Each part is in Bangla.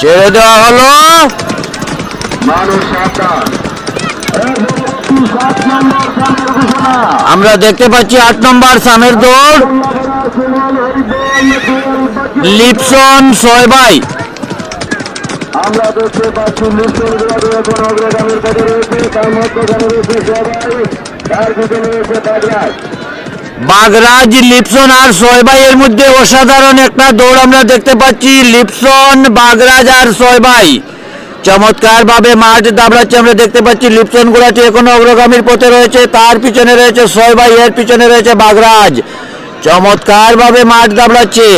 ছেড়ে দেওয়া হলো। আমরা দেখতে পাচ্ছি আট নম্বর সামের দৌড়। লিপসন ছয় আমরা দেখতে পাচ্ছি রয়েছে, তার রয়েছে বাগরাজ, লিপসন আর ছয় ভাই এর মধ্যে অসাধারণ একটা দৌড় আমরা দেখতে পাচ্ছি। লিপসন, বাগরাজ আর ছয় ভাই চমৎকার ভাবে মাঠ দাবড়াচ্ছে আমরা দেখতে পাচ্ছি। লিপসন গোড়াটি এখনও অগ্রগামীর পথে রয়েছে, তার পিছনে রয়েছে ছয় ভাই এর পিছনে রয়েছে বাগরাজ। চমৎকার ভাবে মাঠ দাবড়াচ্ছে।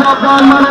সাবধান মানে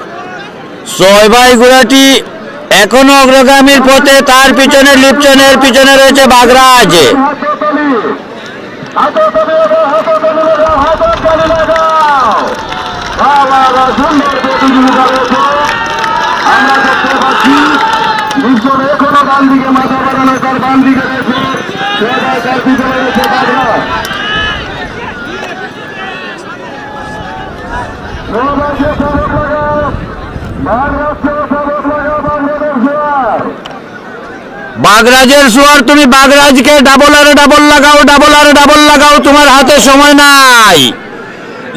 ছয় ভাই এখনও অগ্রগামীর পথে তার পিছনে লিপচনের পিছনে রয়েছে বাগরাজ। আমরা বাগরাজের সোয়ার, তুমি বাগরাজকে ডাবল আরে ডাবল লাগাও ডাবল আরে ডাবল লাগাও, তোমার হাতে সময় নাই।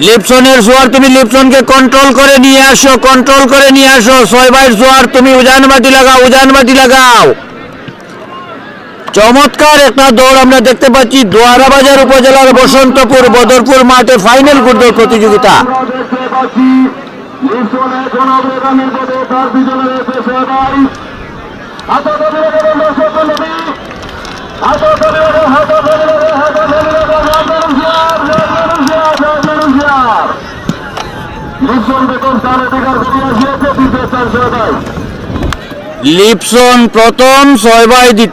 লিপসনের সোয়ার তুমি লিপসনকে কন্ট্রোল করে নিয়ে আসো কন্ট্রোল করে নিয়ে আসো। ছয় ভাইয়ের সোয়ার, তুমি উজান বাটি লাগাও উজান বাটি লাগাও। চমৎকার একটা দৌড় আমরা দেখতে পাচ্ছি দোয়ারাবাজার উপজেলার বসন্তপুর, বদরপুর মাঠে ফাইনাল ফুটবল প্রতিযোগিতা। লিপ্টন এখন অগ্রগামীর পথে তার পিছনে রয়েছে সবাই হাতে ধরে রেখে দর্শক নবী হাতে বেতন তার অধিকার করিয়া দিয়েছে দ্বিতীয় লিপসন প্রথম ছয় দ্বিতীয়